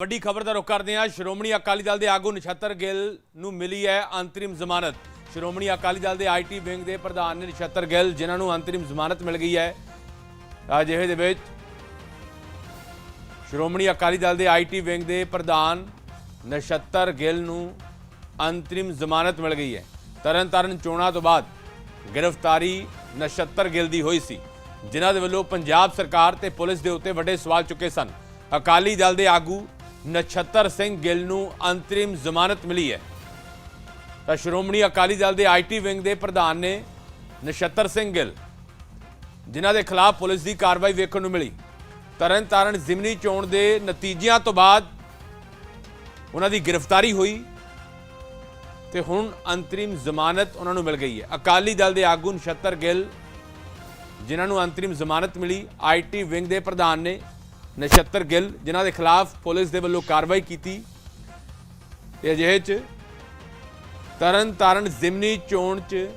ਵੱਡੀ ਖਬਰ ਦਾ ਰੁਖ ਕਰਦੇ ਹਾਂ। ਸ਼੍ਰੋਮਣੀ ਅਕਾਲੀ ਦਲ ਦੇ ਆਗੂ ਨਛੱਤਰ ਗਿੱਲ ਨੂੰ ਮਿਲੀ ਹੈ ਅੰਤਰਿਮ ਜ਼ਮਾਨਤ। ਸ਼੍ਰੋਮਣੀ ਅਕਾਲੀ ਦਲ ਦੇ ਆਈਟੀ ਵਿੰਗ ਦੇ ਪ੍ਰਧਾਨ ਨੇ ਨਛੱਤਰ ਗਿੱਲ, ਜਿਨ੍ਹਾਂ ਨੂੰ ਅੰਤਰਿਮ ਜ਼ਮਾਨਤ ਮਿਲ ਗਈ ਹੈ, ਅਜਿਹੇ ਦੇ ਵਿੱਚ ਸ਼੍ਰੋਮਣੀ ਅਕਾਲੀ ਦਲ ਦੇ ਆਈਟੀ ਵਿੰਗ ਦੇ ਪ੍ਰਧਾਨ ਨਛੱਤਰ ਗਿੱਲ ਨੂੰ ਅੰਤਰਿਮ ਜ਼ਮਾਨਤ ਮਿਲ ਗਈ ਹੈ। ਤਰਨਤਾਰਨ ਚੋਣਾਂ ਤੋਂ ਬਾਅਦ ਗ੍ਰਿਫਤਾਰੀ ਨਛੱਤਰ ਗਿੱਲ ਦੀ ਹੋਈ ਸੀ, ਜਿਨ੍ਹਾਂ ਦੇ ਵੱਲੋਂ ਪੰਜਾਬ ਸਰਕਾਰ ਤੇ ਪੁਲਿਸ ਦੇ ਉੱਤੇ ਵੱਡੇ ਸਵਾਲ ਚੁੱਕੇ ਸਨ। ਅਕਾਲੀ ਦਲ ਦੇ ਆਗੂ ਨਛੱਤਰ ਸਿੰਘ ਗਿੱਲ ਨੂੰ ਅੰਤਰਿਮ ਜ਼ਮਾਨਤ ਮਿਲੀ ਹੈ। ਤਾਂ ਸ਼੍ਰੋਮਣੀ ਅਕਾਲੀ ਦਲ ਦੇ ਆਈਟੀ ਵਿੰਗ ਦੇ ਪ੍ਰਧਾਨ ਨੇ ਨਛੱਤਰ ਸਿੰਘ ਗਿੱਲ, ਜਿਨ੍ਹਾਂ ਦੇ ਖਿਲਾਫ ਪੁਲਿਸ ਦੀ ਕਾਰਵਾਈ ਵੇਖਣ ਨੂੰ ਮਿਲੀ। ਤਰਨਤਾਰਨ ਜ਼ਿਮਨੀ ਚੋਣ ਦੇ ਨਤੀਜਿਆਂ ਤੋਂ ਬਾਅਦ ਉਹਨਾਂ ਦੀ ਗ੍ਰਿਫਤਾਰੀ ਹੋਈ ਤੇ ਹੁਣ ਅੰਤਰਿਮ ਜ਼ਮਾਨਤ ਉਹਨਾਂ ਨੂੰ ਮਿਲ ਗਈ ਹੈ। ਅਕਾਲੀ ਦਲ ਦੇ ਆਗੂ ਨਛੱਤਰ ਗਿੱਲ, ਜਿਨ੍ਹਾਂ ਨੂੰ ਅੰਤਰਿਮ ਜ਼ਮਾਨਤ ਮਿਲੀ ਆਈਟੀ ਵਿੰਗ ਦੇ ਪ੍ਰਧਾਨ ਨੇ ਨਛੱਤਰ ਗਿੱਲ, ਜਿਨ੍ਹਾਂ ਦੇ ਖਿਲਾਫ ਪੁਲਿਸ ਦੇ ਵੱਲੋਂ ਕਾਰਵਾਈ ਕੀਤੀ। ਤੇ ਅਜਿਹੇ 'ਚ ਤਰਨ ਤਾਰਨ ਜ਼ਿਮਨੀ ਚੋਣ 'ਚ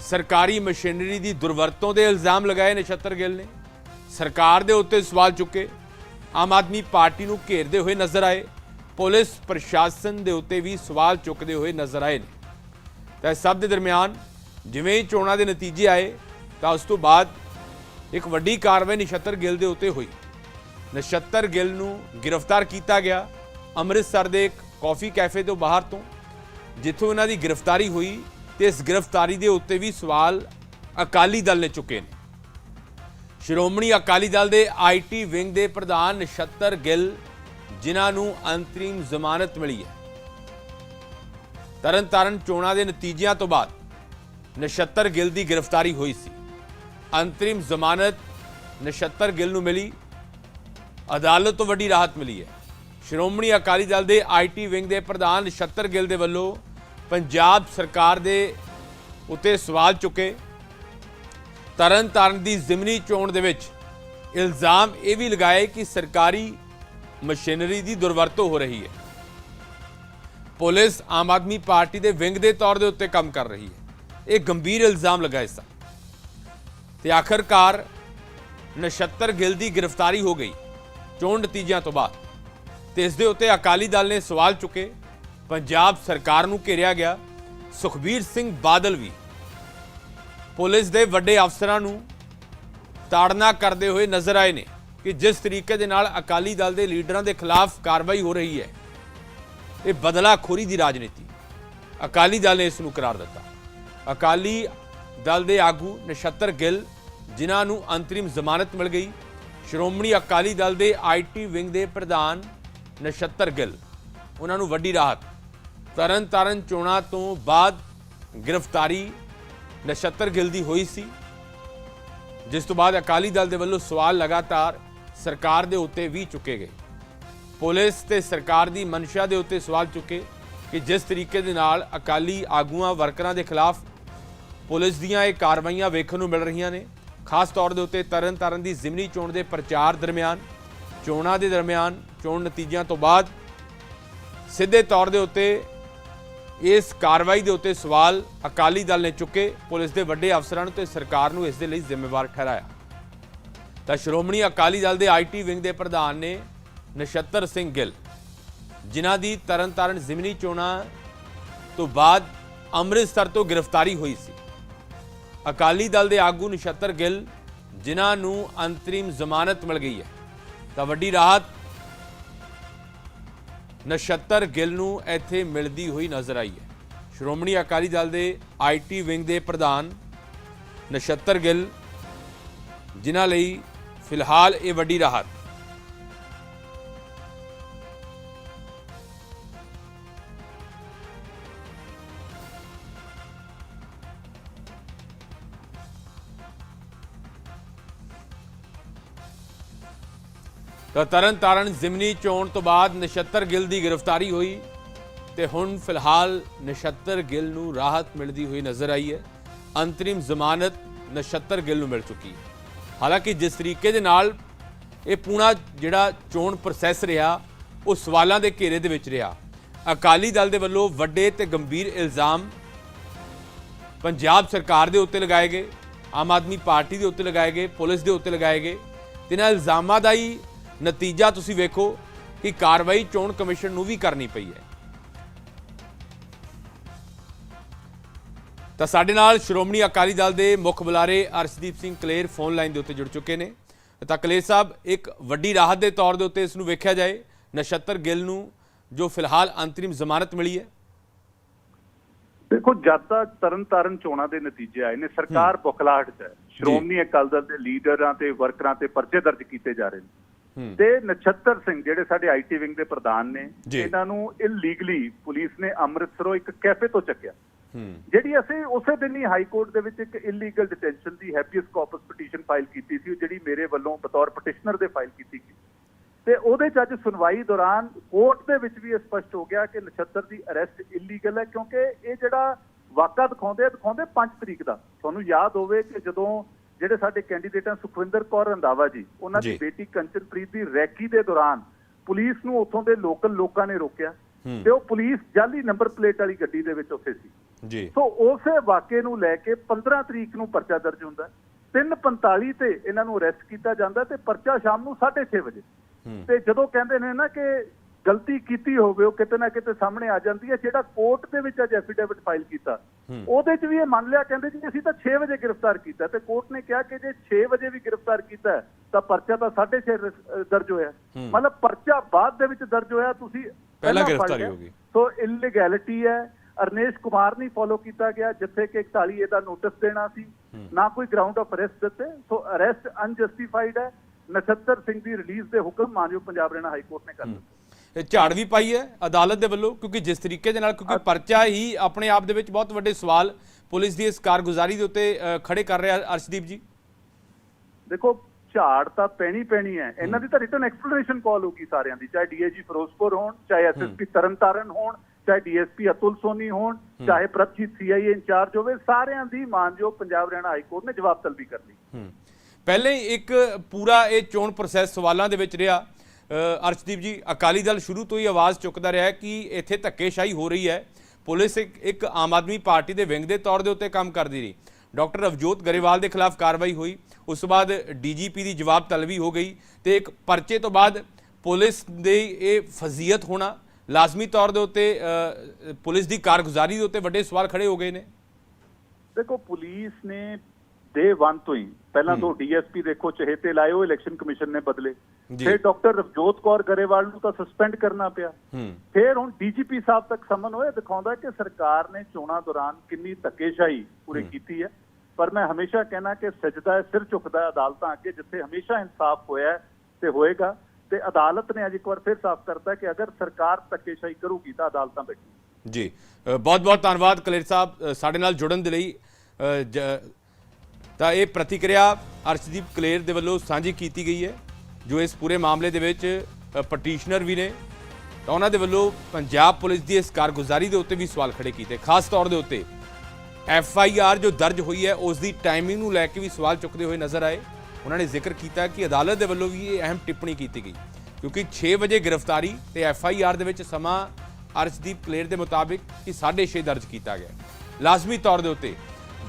ਸਰਕਾਰੀ ਮਸ਼ੀਨਰੀ ਦੀ ਦੁਰਵਰਤੋਂ ਦੇ ਇਲਜ਼ਾਮ ਲਗਾਏ ਨਛੱਤਰ ਗਿੱਲ ਨੇ। ਸਰਕਾਰ ਦੇ ਉੱਤੇ ਸਵਾਲ ਚੁੱਕੇ। ਆਮ ਆਦਮੀ ਪਾਰਟੀ ਨੂੰ ਘੇਰਦੇ ਹੋਏ ਨਜ਼ਰ ਆਏ। ਪੁਲਿਸ ਪ੍ਰਸ਼ਾਸਨ ਦੇ ਉੱਤੇ ਵੀ ਸਵਾਲ ਚੁੱਕਦੇ ਹੋਏ ਨਜ਼ਰ ਆਏ ਨੇ। ਤਾਂ ਸਭ ਦੇ ਦਰਮਿਆਨ ਜਿਵੇਂ ਹੀ ਚੋਣਾਂ ਦੇ ਨਤੀਜੇ ਆਏ, ਤਾਂ ਉਸ ਤੋਂ ਬਾਅਦ ਇੱਕ ਵੱਡੀ ਕਾਰਵਾਈ ਨਛੱਤਰ ਗਿੱਲ ਦੇ ਉੱਤੇ ਹੋਈ। ਨਛੱਤਰ ਗਿੱਲ ਨੂੰ ਗ੍ਰਿਫਤਾਰ ਕੀਤਾ ਗਿਆ ਅੰਮ੍ਰਿਤਸਰ ਦੇ ਇੱਕ ਕਾਫੀ ਕੈਫੇ ਤੋਂ ਬਾਹਰ ਤੋਂ। ਜਿੱਥੋਂ ਇਹਨਾਂ ਦੀ ਗ੍ਰਿਫਤਾਰੀ ਹੋਈ ਤੇ ਇਸ ਗ੍ਰਿਫਤਾਰੀ ਦੇ ਉੱਤੇ ਵੀ ਸਵਾਲ ਅਕਾਲੀ ਦਲ ਨੇ ਚੁੱਕੇ ਨੇ। ਸ਼੍ਰੋਮਣੀ ਅਕਾਲੀ ਦਲ ਦੇ ਆਈਟੀ ਵਿੰਗ ਦੇ ਪ੍ਰਧਾਨ ਨਛੱਤਰ ਗਿੱਲ, ਜਿਨ੍ਹਾਂ ਨੂੰ ਅੰਤਰਿਮ ਜ਼ਮਾਨਤ ਮਿਲੀ ਹੈ। ਤਰਨਤਾਰਨ ਚੋਣਾਂ ਦੇ ਨਤੀਜਿਆਂ ਤੋਂ ਬਾਅਦ ਨਛੱਤਰ ਗਿੱਲ ਦੀ ਗ੍ਰਿਫਤਾਰੀ ਹੋਈ ਸੀ। ਅੰਤਰਿਮ ਜ਼ਮਾਨਤ ਨਛੱਤਰ ਗਿੱਲ ਨੂੰ ਮਿਲੀ। ਅਦਾਲਤ ਤੋਂ ਵੱਡੀ ਰਾਹਤ ਮਿਲੀ ਹੈ। ਸ਼੍ਰੋਮਣੀ ਅਕਾਲੀ ਦਲ ਦੇ ਆਈਟੀ ਵਿੰਗ ਦੇ ਪ੍ਰਧਾਨ ਨਛੱਤਰ ਗਿੱਲ ਦੇ ਵੱਲੋਂ ਪੰਜਾਬ ਸਰਕਾਰ ਦੇ ਉੱਤੇ ਸਵਾਲ ਚੁੱਕੇ। ਤਰਨ ਤਾਰਨ ਦੀ ਜ਼ਿਮਨੀ ਚੋਣ ਦੇ ਵਿੱਚ ਇਲਜ਼ਾਮ ਇਹ ਵੀ ਲਗਾਏ ਕਿ ਸਰਕਾਰੀ ਮਸ਼ੀਨਰੀ ਦੀ ਦੁਰਵਰਤੋਂ ਹੋ ਰਹੀ ਹੈ। ਪੁਲਿਸ ਆਮ ਆਦਮੀ ਪਾਰਟੀ ਦੇ ਵਿੰਗ ਦੇ ਤੌਰ ਦੇ ਉੱਤੇ ਕੰਮ ਕਰ ਰਹੀ ਹੈ। ਇਹ ਗੰਭੀਰ ਇਲਜ਼ਾਮ ਲਗਾਏ ਸਨ। ਤੇ ਆਖਰਕਾਰ ਨਛੱਤਰ ਗਿੱਲ ਦੀ ਗ੍ਰਿਫਤਾਰੀ ਹੋ ਗਈ। ਚੋਣ ਨਤੀਜਿਆਂ ਤੋਂ ਬਾਅਦ। ਤੇ ਇਸ ਦੇ ਉੱਤੇ ਅਕਾਲੀ ਦਲ ਨੇ ਸਵਾਲ ਚੁੱਕੇ। ਪੰਜਾਬ ਸਰਕਾਰ ਨੂੰ ਘੇਰਿਆ ਗਿਆ। ਸੁਖਬੀਰ ਸਿੰਘ ਬਾਦਲ ਵੀ ਪੁਲਿਸ ਦੇ ਵੱਡੇ ਅਫਸਰਾਂ ਨੂੰ ਤਾੜਨਾ ਕਰਦੇ ਹੋਏ ਨਜ਼ਰ ਆਏ ਨੇ ਕਿ ਜਿਸ ਤਰੀਕੇ ਦੇ ਨਾਲ ਅਕਾਲੀ ਦਲ ਦੇ ਲੀਡਰਾਂ ਦੇ ਖਿਲਾਫ ਕਾਰਵਾਈ ਹੋ ਰਹੀ ਹੈ, ਇਹ ਬਦਲਾਖੋਰੀ ਦੀ ਰਾਜਨੀਤੀ। ਅਕਾਲੀ ਦਲ ਨੇ ਇਸ ਨੂੰ ਕਰਾਰ ਦਿੱਤਾ। ਅਕਾਲੀ ਦਲ ਦੇ ਆਗੂ ਨਛੱਤਰ ਗਿੱਲ, ਜਿਨ੍ਹਾਂ ਨੂੰ ਅੰਤਰਿਮ ਜ਼ਮਾਨਤ ਮਿਲ ਗਈ ਸ਼੍ਰੋਮਣੀ ਅਕਾਲੀ ਦਲ ਦੇ ਆਈਟੀ ਵਿੰਗ ਦੇ ਪ੍ਰਧਾਨ ਨਛੱਤਰ ਗਿੱਲ। ਉਹਨਾਂ ਨੂੰ ਵੱਡੀ ਰਾਹਤ। ਤਰਨ ਤਾਰਨ ਚੋਣਾਂ ਤੋਂ ਬਾਅਦ ਗ੍ਰਿਫਤਾਰੀ ਨਛੱਤਰ ਗਿੱਲ ਦੀ ਹੋਈ ਸੀ। ਜਿਸ ਤੋਂ ਬਾਅਦ ਅਕਾਲੀ ਦਲ ਦੇ ਵੱਲੋਂ ਸਵਾਲ ਲਗਾਤਾਰ ਸਰਕਾਰ ਦੇ ਉੱਤੇ ਵੀ ਚੁੱਕੇ ਗਏ। ਪੁਲਿਸ ਤੇ ਸਰਕਾਰ ਦੀ ਮਨਸ਼ਾ ਦੇ ਉੱਤੇ ਸਵਾਲ ਚੁੱਕੇ ਕਿ ਜਿਸ ਤਰੀਕੇ ਦੇ ਨਾਲ ਅਕਾਲੀ ਆਗੂਆਂ, ਵਰਕਰਾਂ ਦੇ ਖਿਲਾਫ ਪੁਲਿਸ ਦੀਆਂ ਇਹ ਕਾਰਵਾਈਆਂ ਵੇਖਣ ਨੂੰ ਮਿਲ ਰਹੀਆਂ ਨੇ। ਖਾਸ ਤੌਰ ਦੇ ਉੱਤੇ ਤਰਨ ਤਾਰਨ ਦੀ ਜ਼ਿਮਨੀ ਚੋਣ ਦੇ ਪ੍ਰਚਾਰ ਦਰਮਿਆਨ, ਚੋਣਾਂ ਦੇ ਦਰਮਿਆਨ, ਚੋਣ ਨਤੀਜਿਆਂ ਤੋਂ ਬਾਅਦ ਸਿੱਧੇ ਤੌਰ ਦੇ ਉੱਤੇ ਇਸ ਕਾਰਵਾਈ ਦੇ ਉੱਤੇ ਸਵਾਲ ਅਕਾਲੀ ਦਲ ਨੇ ਚੁੱਕੇ, ਪੁਲਿਸ ਦੇ ਵੱਡੇ ਅਫਸਰਾਂ ਨੂੰ ਤੇ ਸਰਕਾਰ ਨੂੰ ਇਸ ਦੇ ਲਈ ਜ਼ਿੰਮੇਵਾਰ ਠਹਿਰਾਇਆ। ਤਾਂ ਸ਼੍ਰੋਮਣੀ ਅਕਾਲੀ ਦਲ ਦੇ ਆਈਟੀ ਵਿੰਗ ਦੇ ਪ੍ਰਧਾਨ ਨੇ ਨਛੱਤਰ ਸਿੰਘ ਗਿੱਲ, ਜਿਨ੍ਹਾਂ ਦੀ ਤਰਨਤਾਰਨ ਜ਼ਿਮਨੀ ਚੋਣਾਂ ਤੋਂ ਬਾਅਦ ਅੰਮ੍ਰਿਤਸਰ ਤੋਂ ਗ੍ਰਿਫਤਾਰੀ ਹੋਈ ਸੀ। ਅਕਾਲੀ ਦਲ ਦੇ ਆਗੂ ਨਛੱਤਰ ਗਿੱਲ, ਜਿਨ੍ਹਾਂ ਨੂੰ ਅੰਤਰਿਮ ਜ਼ਮਾਨਤ ਮਿਲ ਗਈ ਹੈ। ਤਾਂ ਵੱਡੀ ਰਾਹਤ ਨਛੱਤਰ ਗਿੱਲ ਨੂੰ ਇੱਥੇ ਮਿਲਦੀ ਹੋਈ ਨਜ਼ਰ ਆਈ ਹੈ। ਸ਼੍ਰੋਮਣੀ ਅਕਾਲੀ ਦਲ ਦੇ ਆਈਟੀ ਵਿੰਗ ਦੇ ਪ੍ਰਧਾਨ ਨਛੱਤਰ ਗਿੱਲ, ਜਿਨ੍ਹਾਂ ਲਈ ਫਿਲਹਾਲ ਇਹ ਵੱਡੀ ਰਾਹਤ। ਤਾਂ ਤਰਨਤਾਰਨ ਜ਼ਿਮਨੀ ਚੋਣ ਤੋਂ ਬਾਅਦ ਨਛੱਤਰ ਗਿੱਲ ਦੀ ਗ੍ਰਿਫਤਾਰੀ ਹੋਈ ਤੇ ਹੁਣ ਫਿਲਹਾਲ ਨਛੱਤਰ ਗਿੱਲ ਨੂੰ ਰਾਹਤ ਮਿਲਦੀ ਹੋਈ ਨਜ਼ਰ ਆਈ ਹੈ। ਅੰਤਰਿਮ ਜ਼ਮਾਨਤ ਨਛੱਤਰ ਗਿੱਲ ਨੂੰ ਮਿਲ ਚੁੱਕੀ ਹੈ। ਹਾਲਾਂਕਿ ਜਿਸ ਤਰੀਕੇ ਦੇ ਨਾਲ ਇਹ ਪੂਣਾ ਜਿਹੜਾ ਚੋਣ ਪ੍ਰੋਸੈਸ ਰਿਹਾ, ਉਹ ਸਵਾਲਾਂ ਦੇ ਘੇਰੇ ਦੇ ਵਿੱਚ ਰਿਹਾ। ਅਕਾਲੀ ਦਲ ਦੇ ਵੱਲੋਂ ਵੱਡੇ ਤੇ ਗੰਭੀਰ ਇਲਜ਼ਾਮ ਪੰਜਾਬ ਸਰਕਾਰ ਦੇ ਉੱਤੇ ਲਗਾਏ ਗਏ, ਆਮ ਆਦਮੀ ਪਾਰਟੀ ਦੇ ਉੱਤੇ ਲਗਾਏ ਗਏ, ਪੁਲਿਸ ਦੇ ਉੱਤੇ ਲਗਾਏ ਗਏ। ਤੇ ਇਹਨਾਂ ਇਲਜ਼ਾਮਾਂ ਦਾ ਹੀ ਨਤੀਜਾ ਤੁਸੀਂ ਵੇਖੋ ਕਿ ਕਾਰਵਾਈ ਚੋਣ ਕਮਿਸ਼ਨ ਨੂੰ ਵੀ ਕਰਨੀ ਪਈ ਹੈ। ਤਾਂ ਸਾਡੇ ਨਾਲ ਸ਼੍ਰੋਮਣੀ ਅਕਾਲੀ ਦਲ ਦੇ ਮੁੱਖ ਬੁਲਾਰੇ ਅਰਸ਼ਦੀਪ ਸਿੰਘ ਕਲੇਰ ਫੋਨ ਲਾਈਨ ਦੇ ਉੱਤੇ ਜੁੜ ਚੁੱਕੇ ਨੇ। ਤਾਂ ਕਲੇਰ ਸਾਹਿਬ ਇੱਕ ਵੱਡੀ ਰਾਹਤ ਦੇ ਤੌਰ ਦੇ ਉੱਤੇ ਇਸ ਨੂੰ ਵੇਖਿਆ ਜਾਏ ਨਛੱਤਰ ਗਿੱਲ ਨੂੰ ਜੋ ਫਿਲਹਾਲ ਅੰਤਰਿਮ ਜ਼ਮਾਨਤ ਮਿਲੀ ਹੈ। ਦੇਖੋ ਜਦ ਤੱਕ ਤਰਨ ਤਾਰਨ ਚੋਣਾਂ ਦੇ ਨਤੀਜੇ ਆਏ ਨੇ ਸਰਕਾਰ ਬੁਖਲਾਹਟ 'ਚ ਹੈ। ਸ਼੍ਰੋਮਣੀ ਅਕਾਲੀ ਦਲ ਦੇ ਲੀਡਰਾਂ ਤੇ ਵਰਕਰਾਂ ਤੇ ਪਰਚੇ ਦਰਜ ਕੀਤੇ ਜਾ ਰਹੇ ਨੇ। ਤੇ ਨਛੱਤਰ ਸਿੰਘ ਜਿਹੜੇ ਸਾਡੇ ਆਈਟੀ ਵਿੰਗ ਦੇ ਪ੍ਰਧਾਨ ਨੇ। ਇਹਨਾਂ ਨੂੰ ਇਲੀਗਲੀ ਪੁਲਿਸ ਨੇ ਅੰਮ੍ਰਿਤਸਰੋਂ ਇੱਕ ਕੈਫੇ ਤੋਂ ਚੱਕਿਆ। ਜਿਹੜੀ ਅਸੀਂ ਉਸੇ ਦਿਨ ਹੀ ਹਾਈ ਕੋਰਟ ਦੇ ਵਿੱਚ ਇੱਕ ਇਲੀਗਲ ਡਿਟੈਂਸ਼ਨ ਦੀ ਹੈਪੀਐਸ ਕਾਰਪਸ ਪਟੀਸ਼ਨ ਫਾਈਲ ਕੀਤੀ ਸੀ ਜਿਹੜੀ ਮੇਰੇ ਵੱਲੋਂ ਬਤੌਰ ਪਟੀਸ਼ਨਰ ਦੇ ਫਾਈਲ ਕੀਤੀ ਗਈ। ਤੇ ਉਹਦੇ ਚ ਅੱਜ ਸੁਣਵਾਈ ਦੌਰਾਨ ਕੋਰਟ ਦੇ ਵਿੱਚ ਵੀ ਇਹ ਸਪਸ਼ਟ ਹੋ ਗਿਆ ਕਿ ਨਛੱਤਰ ਦੀ ਅਰੈਸਟ ਇਲੀਗਲ ਹੈ ਕਿਉਂਕਿ ਇਹ ਜਿਹੜਾ ਵਾਕਾ ਦਿਖਾਉਂਦੇ ਦਿਖਾਉਂਦੇ 5 ਤਰੀਕ ਦਾ। ਤੁਹਾਨੂੰ ਯਾਦ ਹੋਵੇ ਕਿ ਜਦੋਂ ਜਿਹੜੇ ਸਾਡੇ ਕੈਂਡੀਡੇਟ ਆ ਸੁਖਵਿੰਦਰ ਕੌਰ ਰੰਧਾਵਾ ਜੀ ਉਹਨਾਂ ਦੀ। ਬੇਟੀ ਕੰਚਨਪ੍ਰੀਤ ਦੀ ਰੈਕੀ ਦੇ ਦੌਰਾਨ ਪੁਲਿਸ ਨੂੰ ਉੱਥੋਂ ਦੇ ਲੋਕਲ ਲੋਕਾਂ ਨੇ ਰੋਕਿਆ। ਤੇ ਉਹ ਪੁਲਿਸ ਜਾਲੀ ਨੰਬਰ ਪਲੇਟ ਵਾਲੀ ਗੱਡੀ ਦੇ ਵਿੱਚ ਉੱਥੇ ਸੀ ਜੀ ਸੋ ਉਸੇ ਵਾਕੇ ਨੂੰ ਲੈ ਕੇ 15 ਤਰੀਕ ਨੂੰ ਪਰਚਾ ਦਰਜ ਹੁੰਦਾ ਹੈ। 3:45 ਤੇ ਇਹਨਾਂ ਨੂੰ ਅਰੈਸਟ ਕੀਤਾ ਜਾਂਦਾ ਤੇ ਪਰਚਾ ਸ਼ਾਮ ਨੂੰ 6:30 ਵਜੇ ਤੇ ਜਦੋਂ ਕਹਿੰਦੇ ਨੇ ਨਾ ਕਿ ਗਲਤੀ ਕੀਤੀ ਹੋਵੇ ਉਹ ਕਿਤੇ ਨਾ ਕਿਤੇ ਸਾਹਮਣੇ ਆ ਜਾਂਦੀ ਹੈ ਜਿਹੜਾ ਕੋਰਟ ਦੇ ਵਿੱਚ ਅੱਜ ਐਫੀਡੇਵਿਟ ਫਾਈਲ ਕੀਤਾ। ਉਹਦੇ 'ਚ ਵੀ ਇਹ ਮੰਨ ਲਿਆ ਕਹਿੰਦੇ ਜੀ ਅਸੀਂ ਤਾਂ 6 ਵਜੇ ਗ੍ਰਿਫਤਾਰ ਕੀਤਾ ਤੇ ਕੋਰਟ ਨੇ ਕਿਹਾ ਕਿ ਜੇ 6 ਵਜੇ ਵੀ ਗ੍ਰਿਫਤਾਰ ਕੀਤਾ ਤਾਂ ਪਰਚਾ ਤਾਂ 6:30 ਰ- ਦਰਜ ਹੋਇਆ। ਮਤਲਬ ਪਰਚਾ ਬਾਅਦ ਦੇ ਵਿੱਚ ਦਰਜ ਹੋਇਆ ਤੁਸੀਂ ਪਹਿਲਾਂ ਗ੍ਰਿਫਤਾਰੀ। ਹੋ ਗਈ। ਸੋ ਇਲੀਗੈਲਿਟੀ ਹੈ ਅਰਨੇਸ਼ ਕੁਮਾਰ ਨਹੀਂ ਫੋਲੋ ਕੀਤਾ ਗਿਆ ਜਿੱਥੇ ਕਿ 41 ਇਹਦਾ ਨੋਟਿਸ ਦੇਣਾ ਸੀ ਨਾ ਕੋਈ ਗਰਾਊਂਡ ਆਫ ਅਰੈਸਟ ਦਿੱਤੇ ਸੋ ਅਰੈਸਟ ਅਨਜਸਟੀਫਾਈਡ ਹੈ ਨਛੱਤਰ ਸਿੰਘ ਦੀ ਰਿਲੀਜ਼ ਦੇ ਹੁਕਮ ਮਾਨਯੋਗ ਪੰਜਾਬ ਹਰਿਆਣਾ ਹਾਈ ਕੋਰਟ ਨੇ ਕਰ ਦਿੱਤੇ ਝਾੜ ਵੀ ਪਾਈ ਹੈ ਅਦਾਲਤ ਦੇ ਵੱਲੋਂ ਕਿਉਂਕਿ ਜਿਸ ਤਰੀਕੇ ਦੇ ਨਾਲ ਕਿਉਂਕਿ ਪਰਚਾ ਹੀ ਆਪਣੇ ਆਪ ਦੇ ਵਿੱਚ ਬਹੁਤ ਵੱਡੇ ਸਵਾਲ ਪੁਲਿਸ ਦੀ ਇਸ ਕਾਰਗੁਜ਼ਾਰੀ ਦੇ ਉੱਤੇ ਖੜੇ ਕਰ ਰਿਹਾ ਅਰਸ਼ਦੀਪ ਜੀ। ਦੇਖੋ ਝਾੜ ਤਾਂ ਪੈਣੀ ਪੈਣੀ ਹੈ। ਇਹਨਾਂ ਦੀ ਤਾਂ ਰਿਟਨ ਐਕਸਪਲੇਨੇਸ਼ਨ ਕਾਲ ਹੋਗੀ ਸਾਰਿਆਂ ਦੀ ਚਾਹੇ ਡੀਏਜੀ ਫਿਰੋਜ਼ਪੁਰ ਹੋਣ ਚਾਹੇ ਐਸਐਸਪੀ ਤਰਨਤਾਰਨ ਹੋਣ ਚਾਹੇ ਡੀਐਸਪੀ ਅਤੁਲ ਸੋਨੀ ਹੋਣ ਚਾਹੇ ਪ੍ਰਭਜੀਤ ਸੀਆਈਏ ਇੰਚਾਰਜ ਹੋਵੇ ਸਾਰਿਆਂ ਦੀ ਮਾਨਯੋਗ ਪੰਜਾਬ ਹਰਿਆਣਾ ਹਾਈ ਕੋਰਟ ਨੇ ਜਵਾਬ ਤਲਬੀ ਕਰ ਲਈ। ਹੂੰ। ਪਹਿਲੇ ਇੱਕ ਪੂਰਾ ਇਹ ਚੋਣ ਪ੍ਰੋਸੈਸ ਸਵਾਲਾਂ ਦੇ ਵਿੱਚ ਰਿਹਾ। ਅਰਸ਼ਦੀਪ ਜੀ ਅਕਾਲੀ ਦਲ ਸ਼ੁਰੂ ਤੋਂ ਹੀ ਆਵਾਜ਼ ਚੁੱਕਦਾ ਰਿਹਾ ਕਿ ਇੱਥੇ ਧੱਕੇਸ਼ਾਹੀ ਹੋ ਰਹੀ ਹੈ। ਪੁਲਿਸ ਇੱਕ ਇੱਕ ਆਮ ਆਦਮੀ ਪਾਰਟੀ ਦੇ ਵਿੰਗ ਦੇ ਤੌਰ ਦੇ ਉੱਤੇ ਕੰਮ ਕਰਦੀ ਰਹੀ। ਡਾਕਟਰ ਅਵਜੋਤ ਗਰੇਵਾਲ ਦੇ ਖਿਲਾਫ ਕਾਰਵਾਈ ਹੋਈ। ਉਸ ਤੋਂ ਬਾਅਦ ਡੀਜੀਪੀ ਦੀ ਜਵਾਬ ਤਲਬੀ ਹੋ ਗਈ ਤੇ ਇੱਕ ਪਰਚੇ ਤੋਂ ਬਾਅਦ ਪੁਲਿਸ ਦੇ ਇਹ ਫਜ਼ੀਅਤ ਹੋਣਾ ਲਾਜ਼ਮੀ ਤੌਰ ਦੇ ਉੱਤੇ ਪੁਲਿਸ ਦੀ ਕਾਰਗੁਜ਼ਾਰੀ ਦੇ ਉੱਤੇ ਵੱਡੇ ਸਵਾਲ ਖੜੇ ਹੋ ਗਏ ਨੇ। ਦੇਖੋ ਪੁਲਿਸ ਨੇ ਡੇ 1 ਤੋਂ ਹੀ ਪਹਿਲਾਂ ਤੋਂ ਡੀਐਸਪੀ ਦੇਖੋ ਚਹੇਤੇ ਲਾਏ ਉਹ ਇਲੈਕਸ਼ਨ ਕਮਿਸ਼ਨ ਨੇ ਬਦਲੇ। ਫਿਰ ਡਾਕਟਰ ਰਵਜੋਤ ਕੌਰ ਗਰੇਵਾਲ ਨੂੰ ਤਾਂ ਸਸਪੈਂਡ ਕਰਨਾ ਪਿਆ। ਫਿਰ ਹੁਣ ਡੀਜੀਪੀ ਸਾਹਿਬ ਤੱਕ ਸਮਨ ਹੋਏ ਦਿਖਾਉਂਦਾ ਕਿ ਸਰਕਾਰ ਨੇ ਚੋਣਾਂ ਦੌਰਾਨ ਕਿੰਨੀ ਧੱਕੇਸ਼ਾਹੀ ਪੂਰੀ ਕੀਤੀ ਹੈ। ਪਰ ਮੈਂ ਹਮੇਸ਼ਾ ਕਹਿਣਾ ਕਿ ਸਜਦਾ ਸਿਰ ਝੁਕਦਾ ਅਦਾਲਤਾਂ ਅੱਗੇ ਜਿੱਥੇ ਹਮੇਸ਼ਾ ਇਨਸਾਫ ਹੋਇਆ ਤੇ ਹੋਏਗਾ। ਤੇ ਅਦਾਲਤ ਨੇ ਅੱਜ ਇੱਕ ਵਾਰ ਫਿਰ ਸਾਫ਼ ਕਰਤਾ ਕਿ ਅਗਰ ਸਰਕਾਰ ਧੱਕੇਸ਼ਾਹੀ ਕਰੂਗੀ ਤਾਂ ਅਦਾਲਤਾਂ ਬੈਠੀ ਜੀ। ਬਹੁਤ ਬਹੁਤ ਧੰਨਵਾਦ ਕਲੇਰ ਸਾਹਿਬ ਸਾਡੇ ਨਾਲ ਜੁੜਨ ਦੇ ਲਈ। ਤਾਂ ਇਹ ਪ੍ਰਤੀਕਿਰਿਆ ਅਰਸ਼ਦੀਪ ਕਲੇਰ ਦੇ ਵੱਲੋਂ ਸਾਂਝੀ ਕੀਤੀ ਗਈ ਹੈ। ਜੋ ਇਸ ਪੂਰੇ ਮਾਮਲੇ ਦੇ ਵਿੱਚ ਪਟੀਸ਼ਨਰ ਵੀ ਨੇ, ਤਾਂ ਉਹਨਾਂ ਦੇ ਵੱਲੋਂ ਪੰਜਾਬ ਪੁਲਿਸ ਦੀ ਇਸ ਕਾਰਗੁਜ਼ਾਰੀ ਦੇ ਉੱਤੇ ਵੀ ਸਵਾਲ ਖੜੇ ਕੀਤੇ। ਖਾਸ ਤੌਰ ਦੇ ਉੱਤੇ, ਐਫ ਆਈ ਆਰ ਜੋ ਦਰਜ ਹੋਈ ਹੈ ਉਸ ਦੀ ਟਾਈਮਿੰਗ ਨੂੰ ਲੈ ਕੇ ਵੀ ਸਵਾਲ ਚੁੱਕਦੇ ਹੋਏ ਨਜ਼ਰ ਆਏ। ਉਹਨਾਂ ਨੇ ਜ਼ਿਕਰ ਕੀਤਾ ਕਿ ਅਦਾਲਤ ਦੇ ਵੱਲੋਂ ਵੀ ਇਹ ਅਹਿਮ ਟਿੱਪਣੀ ਕੀਤੀ ਗਈ। ਕਿਉਂਕਿ 6 ਵਜੇ ਗ੍ਰਿਫਤਾਰੀ ਤੇ ਐਫ ਆਈ ਆਰ ਦੇ ਵਿੱਚ ਸਮਾਂ ਅਰਸ਼ਦੀਪ ਕਲੇਰ ਦੇ ਮੁਤਾਬਿਕ ਕਿ 6:30 ਦਰਜ ਕੀਤਾ ਗਿਆ। ਲਾਜ਼ਮੀ ਤੌਰ ਦੇ ਉੱਤੇ,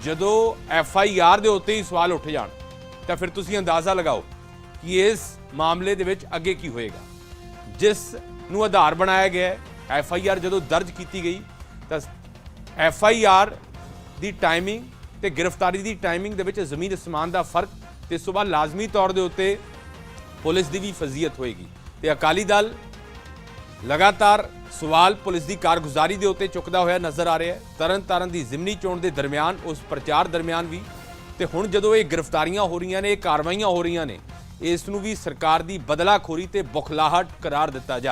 ਜਦੋਂ ਐਫ ਆਈ ਆਰ ਦੇ ਉੱਤੇ ਹੀ ਸਵਾਲ ਉੱਠ ਜਾਣ, ਤਾਂ ਫਿਰ ਤੁਸੀਂ ਅੰਦਾਜ਼ਾ ਲਗਾਓ ਕਿ ਇਸ ਮਾਮਲੇ ਦੇ ਵਿੱਚ ਅੱਗੇ ਕੀ ਹੋਏਗਾ? ਜਿਸ ਨੂੰ ਆਧਾਰ ਬਣਾਇਆ ਗਿਆ ਹੈ, ਐਫ ਆਈ ਆਰ ਜਦੋਂ ਦਰਜ ਕੀਤੀ ਗਈ, ਤਾਂ ਐਫ ਆਈ ਆਰ ਦੀ ਟਾਈਮਿੰਗ ਤੇ ਗ੍ਰਿਫਤਾਰੀ ਦੀ ਟਾਈਮਿੰਗ ਦੇ ਵਿੱਚ ਜ਼ਮੀਨ ਅਸਮਾਨ ਦਾ ਫ਼ਰਕ ਤੇ ਇਸ ਤੋਂ ਬਾਅਦ ਲਾਜ਼ਮੀ ਤੌਰ ਦੇ ਉੱਤੇ ਪੁਲਿਸ ਦੀ ਵੀ ਫਜ਼ੀਅਤ ਹੋਏਗੀ। ਤੇ ਅਕਾਲੀ ਦਲ ਲਗਾਤਾਰ ਸਵਾਲ ਪੁਲਿਸ ਦੀ ਕਾਰਗੁਜ਼ਾਰੀ ਦੇ ਉੱਤੇ ਚੁੱਕਦਾ ਹੋਇਆ ਨਜ਼ਰ ਆ ਰਿਹਾ ਹੈ। ਤਰਨ ਤਾਰਨ ਦੀ ਜ਼ਿਮਨੀ ਚੋਣ ਦੇ ਦਰਮਿਆਨ, ਉਸ ਪ੍ਰਚਾਰ ਦਰਮਿਆਨ ਵੀ, ਤੇ ਹੁਣ ਜਦੋਂ ਇਹ ਗ੍ਰਿਫਤਾਰੀਆਂ ਹੋ ਰਹੀਆਂ ਨੇ, ਇਹ ਕਾਰਵਾਈਆਂ ਹੋ ਰਹੀਆਂ ਨੇ ਇਸ ਨੂੰ ਵੀ ਸਰਕਾਰ ਦੀ ਬਦਲਾਖੋਰੀ ਤੇ ਬੁਖਲਾਹਟ ਕਰਾਰ ਦਿੱਤਾ ਜਾ